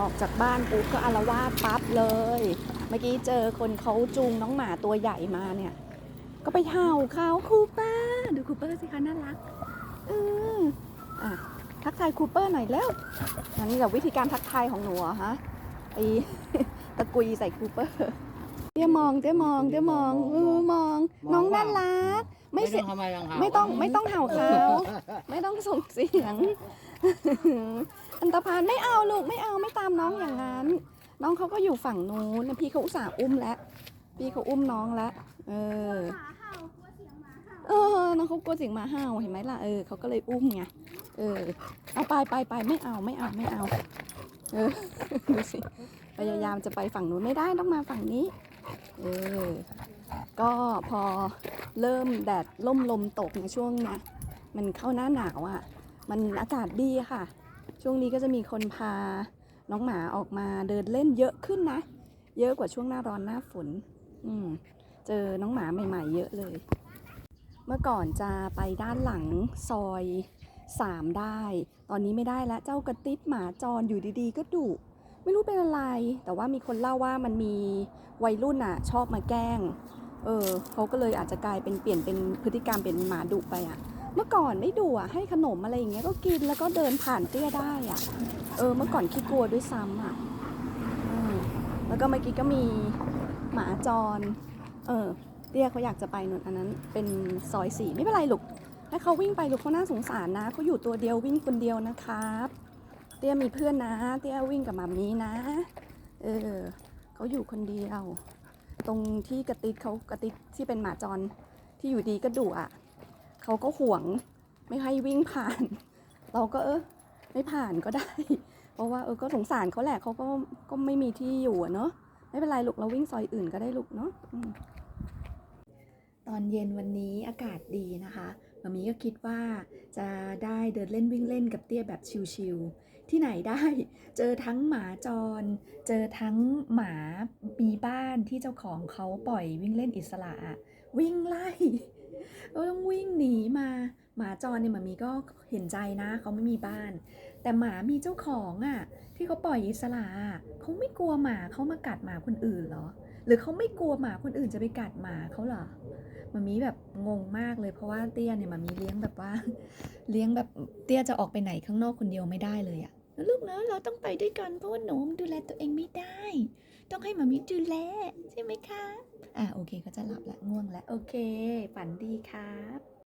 ออกจากบ้านปุ๊บก็อารวาสปั๊บเลย เมื่อกี้เจอคนเขาจูงน้องหมาตัวใหญ่มาเนี่ย ก็ไปเห่าเขาคูเปอร์ดูคูเปอร์สิคะน่ารักเอออะทักทายคูเปอร์หน่อยแล้วอันนี้แบบวิธีการทักทายของหนูเหรอฮะไอตะกุยใส่คูเปอร์เดี๋ยวมองเดี๋ยวมองเดี๋ยวมองเออมอง น้องน่ารัก ไม่ไม่เสีต้อยงทำไมยังหาไม่ต้องไม่ต้องเห่าเขาไม่ต้องส่งเสียง อันตรพานไม่เอาลูกไม่เอาไม่ตามน้องอย่างนั้น น้องเขาก็อยู่ฝั่งนู้นนะพี่เขาอุตส่าห์อุ้มแล้วพี่เขาอุ้มน้องแล้วเออหมาเห่ากลัวเสียงหมาเห่าเออน้องเขากลัวเสียงหมาเห่าเห็นไหมล่ะเออเขาก็เลยอุ้มไงเออเอาไปไปไปไม่เอาไม่เอาไม่เอา เออดูสิพยายามจะไปฝั่งนู้นไม่ได้ต้องมาฝั่งนี้เออก็พอเริ่มแดดล่มลมตกในช่วงเนี้ยมันเข้าหน้าหนาวอะ่ะ มันอากาศดีค่ะ ช่วงนี้ก็จะมีคนพาน้องหมาออกมาเดินเล่นเยอะขึ้นนะ เยอะกว่าช่วงหน้าร้อนหน้าฝน อืม เจอน้องหมาใหม่ ๆ เยอะเลย เมื่อก่อนจะไปด้านหลังซอยสามได้ ตอนนี้ไม่ได้แล้วเจ้ากระติดหมาจรอยู่ดีๆ ก็ดุไม่รู้เป็นอะไร แต่ว่ามีคนเล่าว่ามันมีวัยรุ่นอะ ชอบมาแกล้ง เออเขาก็เลยอาจจะกลายเป็นเปลี่ยนเป็นพฤติกรรมเป็นหมาดุไปอะ เมื่อก่อนไม่ดุอะให้ขนมอะไรอย่างเงี้ยก็กินแล้วก็เดินผ่านเตี้ยได้อะ เออ เมื่อก่อนขี้กลัวด้วยซ้ำอะอแล้วก็เมื่อกี้ก็มีหมาจร เออ เตี้ยเขาอยากจะไปนู่นอันนั้น เป็นซอยสี่ไม่เป็นไรลูกให้เขาวิ่งไปลูกเขาน่าสงสารนะเขาอยู่ตัวเดียววิ่งคนเดียวนะครับ เตี้ยมีเพื่อนนะ เตี้ยวิ่งกับหมามีนะ เออเขาอยู่คนเดียว ตรงที่กระติดเขากระติดที่เป็นหมาจรที่อยู่ดีก็ดุอะ เขาก็ห่วงไม่ให้วิ่งผ่าน เราก็เออไม่ผ่านก็ได้ เพราะว่าเออก็สงสารเขาแหละเขาก็ก็ไม่มีที่อยู่เนาะไม่เป็นไรลูกเราวิ่งซอยอื่นก็ได้ลูกเนาะตอนเย็นวันนี้อากาศดีนะคะมามีก็คิดว่าจะได้เดินเล่นวิ่งเล่นกับเตี้ยแบบชิลๆที่ไหนได้เจอทั้งหมาจร เจอทั้งหมามีบ้านที่เจ้าของเขาปล่อยวิ่งเล่นอิสระ วิ่งไล่ก็ต้องวิ่งหนีมา หมาจรเนี่ยหมามีก็เห็นใจนะเขาไม่มีบ้าน แต่หมามีเจ้าของอะที่เขาปล่อยอิสระเขาไม่กลัวหมาเขามากัดหมาคนอื่นเหรอ หรือเขาไม่กลัวหมาคนอื่นจะไปกัดหมาเขาเหรอมามีแบบงงมากเลยเพราะว่าเตี้ยเนี่ยมามีเลี้ยงแบบว่า เลี้ยงแบบเตี้ยจะออกไปไหนข้างนอกคนเดียวไม่ได้เลยอะแลูกเนอะเราต้องไปด้วยกันเพราะว่าหนูดูแลตัวเองไม่ได้ ต้องให้มามิดูแลใช่ไหมคะ อ่าโอเคเขาจะหลับละง่วงแล้วโอเค ฝันดีครับ